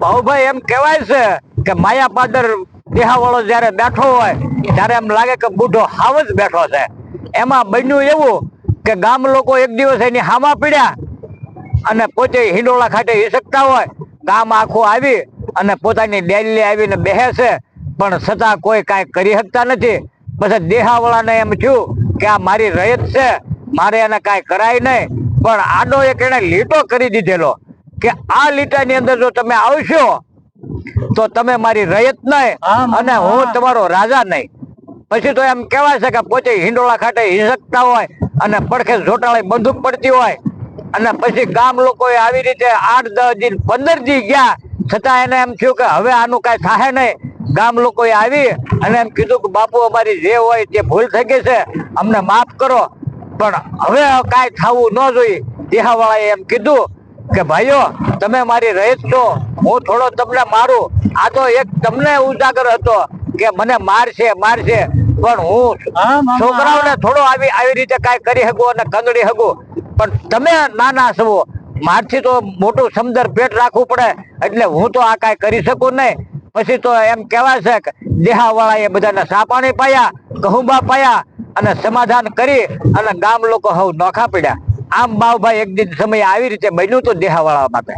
ભાઉભાઈ, એમ કહેવાય છે કે માયા પાદર દેહાવાળો જ્યારે બેઠો હોય, ત્યારે એમ લાગે કે બુઢો હાવ જ બેઠો છે. એમાં બન્યું એવું કે ગામ લોકો એક દિવસ એની હામા પીડ્યા અને પોતે હિંડોળા ખાતે હિસકતા હોય, ગામ આખું આવી અને પોતાની ડેલી આવીને બેસે છે. પણ છતાં કોઈ કાંઈ કરી શકતા નથી. પછી દેહાવાળાને એમ થયું કે આ મારી રયત છે, મારે એને કાંઈ કરાય નહીં. પણ આડો એક એને લીટો કરી દીધેલો. કે આ લીટાની અંદર જો તમે આવશો તો તમે મારી રયત નહીં અને હું તમારો રાજા નહીં. પછી તો એમ કહેવાય છે કે પોતે હિંડોળા ખાતે હિસકતા હોય અને પડખે જોટાળે બંદૂક પડતી હોય. અને પછી ગામ લોકોએ આવી રીતે આઠ દસ દિન પંદર દી ગયા. છતાં એને એમ થયું કે હવે આનું કાંઈ થાય નહીં. ગામ લોકોએ આવી અને એમ કીધું કે બાપુ અમારી જે હોય તે ભૂલ થઈ ગઈ છે અમને માફ કરો. પણ હવે કાંઈ થવું ન જોઈએ. દેહાવાળાએ એમ કીધું કે ભાઈઓ તમે મારી રહીત છો હું થોડો તમને મારું. આ તો એક તમને ઉજાગર હતો કે મને મારશે મારશે. પણ હું છોકરાઓને થોડો આવી આવી રીતે કાંઈ કરી શકું અને કંગડી શકું. પણ તમે નાના છો મારથી તો મોટું સમદર પેટ રાખવું પડે. એટલે હું તો આ કાંઈ કરી શકું નહીં. પછી તો એમ કહેવાય છે કે દેહાવાળાએ બધાને સાપાણી પાયા કહુંબા પાયા અને સમાધાન કરી અને ગામ લોકો હવ નોખા પડ્યા. આમ બાવભાઈ એક દિન સમય આવી રીતે બન્યું તો દેહાવાળા માટે